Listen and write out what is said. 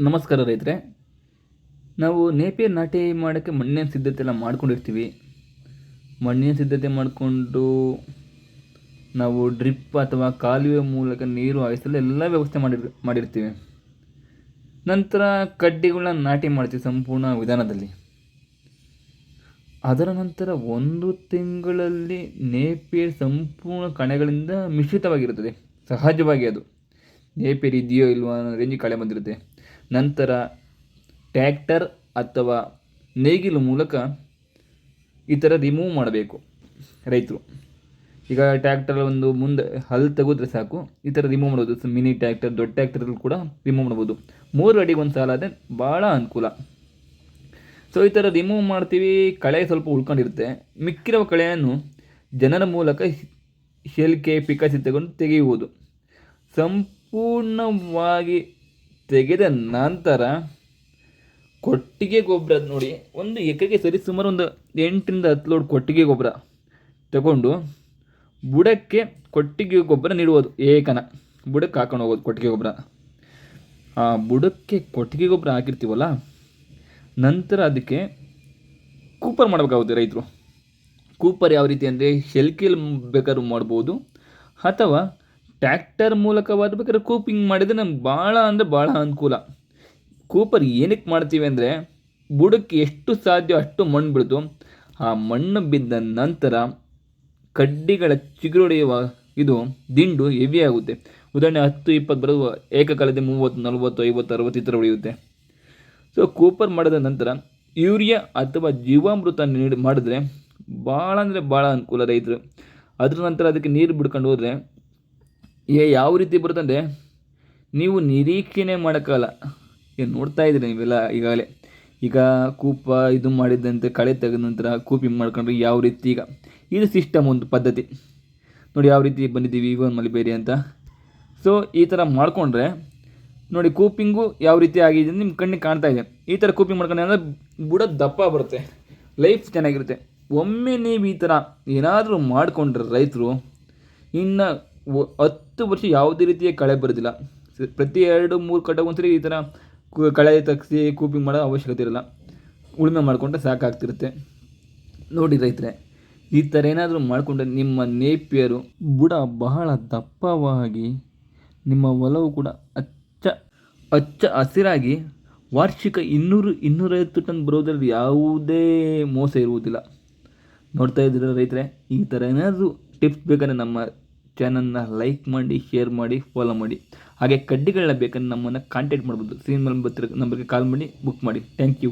ನಮಸ್ಕಾರ ರೈತರೆ. ನಾವು ನೇಪಿಯರ್ ನಾಟಿ ಮಾಡೋಕ್ಕೆ ಮಣ್ಣಿನ ಸಿದ್ಧತೆ ಎಲ್ಲ ಮಾಡ್ಕೊಂಡಿರ್ತೀವಿ. ಮಣ್ಣಿನ ಸಿದ್ಧತೆ ಮಾಡಿಕೊಂಡು ನಾವು ಡ್ರಿಪ್ ಅಥವಾ ಕಾಲುವೆ ಮೂಲಕ ನೀರು ಹಾಯಿಸಲು ಎಲ್ಲ ವ್ಯವಸ್ಥೆ ಮಾಡಿರ್, ಮಾಡಿರ್ತೀವಿ. ನಂತರ ಕಡ್ಡಿಗಳನ್ನ ನಾಟಿ ಮಾಡ್ತೀವಿ ಸಂಪೂರ್ಣ ವಿಧಾನದಲ್ಲಿ. ಅದರ ನಂತರ ಒಂದು ತಿಂಗಳಲ್ಲಿ ನೇಪಿಯರ್ ಸಂಪೂರ್ಣ ಕಣಗಳಿಂದ ಮಿಶ್ರಿತವಾಗಿರುತ್ತದೆ. ಸಹಜವಾಗಿ ಅದು. ನೇಪಿಯರ್ ಇದೆಯೋ ಇಲ್ವೋ ಅನ್ನೋ ರೇಂಜಿಗೆ ಕಳೆ ಬಂದಿರುತ್ತೆ. ನಂತರ ಟ್ಯಾಕ್ಟರ್ ಅಥವಾ ನೇಗಿಲು ಮೂಲಕ ಈ ಥರ ರಿಮೂವ್ ಮಾಡಬೇಕು ರೈತರು. ಈಗ ಟ್ಯಾಕ್ಟರ್ ಒಂದು ಮುಂದೆ ಹಲ್ ತೆಗೆದ್ರೆ ಸಾಕು ಈ ಥರ ರಿಮೂವ್ ಮಾಡ್ಬೋದು ಮಿನಿ ಟ್ಯಾಕ್ಟರ್, ದೊಡ್ಡ ಟ್ಯಾಕ್ಟರಲ್ಲಿ ಕೂಡ ರಿಮೂವ್ ಮಾಡ್ಬೋದು. ಮೂರು ಅಡಿಗೆ ಒಂದು ಸಾಲ ಆದರೆ ಭಾಳ ಅನುಕೂಲ. ಸೊ ಈ ಥರ ರಿಮೂವ್ ಮಾಡ್ತೀವಿ, ಕಳೆ ಸ್ವಲ್ಪ ಉಳ್ಕೊಂಡಿರುತ್ತೆ. ಮಿಕ್ಕಿರುವ ಕಳೆಯನ್ನು ಜನರ ಮೂಲಕ ಶೆಲ್ಕೆ ಪಿಕಾಸಿ ತಗೊಂಡು ತೆಗೆಯುವುದು ಸಂಪೂರ್ಣವಾಗಿ ತೆಗೆದ ನಂತರ ಕೊಟ್ಟಿಗೆ ಗೊಬ್ಬರ ನೋಡಿ, ಒಂದು ಎಕರೆಗೆ ಸರಿ ಸುಮಾರು ಒಂದು ಎಂಟರಿಂದ ಹತ್ತು ಲೋಡ್ ಕೊಟ್ಟಿಗೆ ಗೊಬ್ಬರ ತಗೊಂಡು ಬುಡಕ್ಕೆ ಕೊಟ್ಟಿಗೆ ಗೊಬ್ಬರ ನೀಡುವುದು ಏಕನ. ಬುಡಕ್ಕೆ ಹಾಕೊಂಡು ಹೋಗೋದು ಕೊಟ್ಟಿಗೆ ಗೊಬ್ಬರ. ಆ ಬುಡಕ್ಕೆ ಕೊಟ್ಟಿಗೆ ಗೊಬ್ಬರ ಹಾಕಿರ್ತೀವಲ್ಲ, ನಂತರ ಅದಕ್ಕೆ ಕೂಪರ್ ಮಾಡಬೇಕಾಗುತ್ತೆ ರೈತರು. ಕೂಪರ್ ಯಾವ ರೀತಿ ಅಂದರೆ, ಶೆಲ್ಕಿಲ್ ಬೇಕಾದ್ರೂ ಮಾಡ್ಬೋದು, ಅಥವಾ ಟ್ಯಾಕ್ಟರ್ ಮೂಲಕವಾದ ಬೇಕಾದ್ರೆ ಕೂಪಿಂಗ್ ಮಾಡಿದರೆ ನಮ್ಗೆ ಭಾಳ ಅಂದರೆ ಭಾಳ ಅನುಕೂಲ. ಕೂಪರ್ ಏನಕ್ಕೆ ಮಾಡ್ತೀವಿ ಅಂದರೆ ಬುಡಕ್ಕೆ ಎಷ್ಟು ಸಾಧ್ಯ ಅಷ್ಟು ಮಣ್ಣು ಬಿಡ್ತು ಆ ಮಣ್ಣು ಬಿದ್ದ ನಂತರ ಕಡ್ಡಿಗಳ ಚಿಗುರೊಡೆಯುವ ಇದು ದಿಂಡು ಹೆವಿ ಆಗುತ್ತೆ. ಉದಾಹರಣೆ ಹತ್ತು, ಇಪ್ಪತ್ತು ಬರೋದು ಏಕಕಾಲದ ಮೂವತ್ತು, ನಲವತ್ತು, ಐವತ್ತು, ಅರವತ್ತು ಈ ಥರ ಹೊಡೆಯುತ್ತೆ ಸೊ ಕೂಪರ್ ಮಾಡಿದ ನಂತರ ಯೂರಿಯಾ ಅಥವಾ ಜೀವಾಮೃತ ನೀಡಿ ಮಾಡಿದ್ರೆ ಭಾಳ ಅಂದರೆ ಭಾಳ ಅನುಕೂಲ ರೈತರು. ಅದ್ರ ನಂತರ ಅದಕ್ಕೆ ನೀರು ಬಿಡ್ಕೊಂಡು ಹೋದರೆ ಏ, ಯಾವ ರೀತಿ ಬರುತ್ತಂದರೆ ನೀವು ನಿರೀಕ್ಷೆನೇ ಮಾಡೋಕ್ಕಲ್ಲ ಏನು ನೋಡ್ತಾ ಇದ್ದೀರಿ ನೀವೆಲ್ಲ ಈಗಾಗಲೇ? ಈಗ ಕೂಪ ಇದು ಮಾಡಿದ್ದಂತೆ, ಕಳೆ ತೆಗೆದ ನಂತರ ಕೂಪಿಂಗ್ ಮಾಡ್ಕೊಂಡ್ರೆ ಯಾವ ರೀತಿ ಈಗ? ಇದು ಸಿಸ್ಟಮ್ ಒಂದು ಪದ್ಧತಿ. ನೋಡಿ ಯಾವ ರೀತಿ ಬಂದಿದ್ದೀವಿ ಇವನ್ ಮಲಿಬೇರಿ ಅಂತ. ಸೊ ಈ ಥರ ಮಾಡಿಕೊಂಡ್ರೆ, ನೋಡಿ ಕೂಪಿಂಗು ಯಾವ ರೀತಿ ಆಗಿದೆ ನಿಮ್ಮ ಕಣ್ಣಿಗೆ ಕಾಣ್ತಾ ಇದೆ. ಈ ಥರ ಕೂಪಿಂಗ್ ಮಾಡ್ಕೊಂಡ್ರೆ ಅಂದರೆ ಬುಡ ದಪ್ಪ ಬರುತ್ತೆ. ಲೈಫ್ ಚೆನ್ನಾಗಿರುತ್ತೆ. ಒಮ್ಮೆ ನೀವು ಈ ಥರ ಏನಾದರೂ ಮಾಡಿಕೊಂಡ್ರೆ ರೈತರು, ಇನ್ನು ಒ- ಹತ್ತು ವರ್ಷ ಯಾವುದೇ ರೀತಿಯ ಕಳೆ ಬರೋದಿಲ್ಲ. ಪ್ರತಿ ಎರಡು, ಮೂರು ಕಡೆ ಒಂದ್ಸರಿ ಈ ಥರ ಕಳೆ ತೆಗ್ಸಿ ಕೂಪಿಂಗ್ ಮಾಡೋ ಅವಶ್ಯಕತೆ ಇರಲ್ಲ. ಉಳುಮೆ ಮಾಡಿಕೊಂಡ್ರೆ ಸಾಕಾಗ್ತಿರುತ್ತೆ. ನೋಡಿ ರೈತರೆ, ಈ ಥರ ಏನಾದರೂ ಮಾಡಿಕೊಂಡ್ರೆ ನಿಮ್ಮ ನೇಪಿಯರು ಬುಡ ಬಹಳ ದಪ್ಪವಾಗಿ ನಿಮ್ಮ ಒಲವು ಕೂಡ ಅಚ್ಚ ಅಚ್ಚ ಹಸಿರಾಗಿ ವಾರ್ಷಿಕ ಇನ್ನೂರು, ಇನ್ನೂರೈವತ್ತು ಟನ್ ಬರೋದ್ರಲ್ಲಿ ಯಾವುದೇ ಮೋಸ ಇರುವುದಿಲ್ಲ. ನೋಡ್ತಾ ಇದ್ದೀರ ರೈತರೆ, ಈ ಥರ ಏನಾದರೂ ಟಿಪ್ಸ್ ಬೇಕಂದ್ರೆ ನಮ್ಮ ಚಾನಲ್ನ ಲೈಕ್ ಮಾಡಿ ಶೇರ್ ಮಾಡಿ ಫಾಲೋ ಮಾಡಿ. ಹಾಗೆ ಕಡ್ಡಿಗಳನ್ನ ಬೇಕಂದ್ರೆ ನಮ್ಮನ್ನು ಕಾಂಟ್ಯಾಕ್ಟ್ ಮಾಡ್ಬೋದು. ಸ್ಕ್ರೀನ್ ನಂಬರ್ ಬರ್ತಿರೋ ನಂಬರ್ಗೆ ಕಾಲ್ ಮಾಡಿ ಬುಕ್ ಮಾಡಿ. Thank you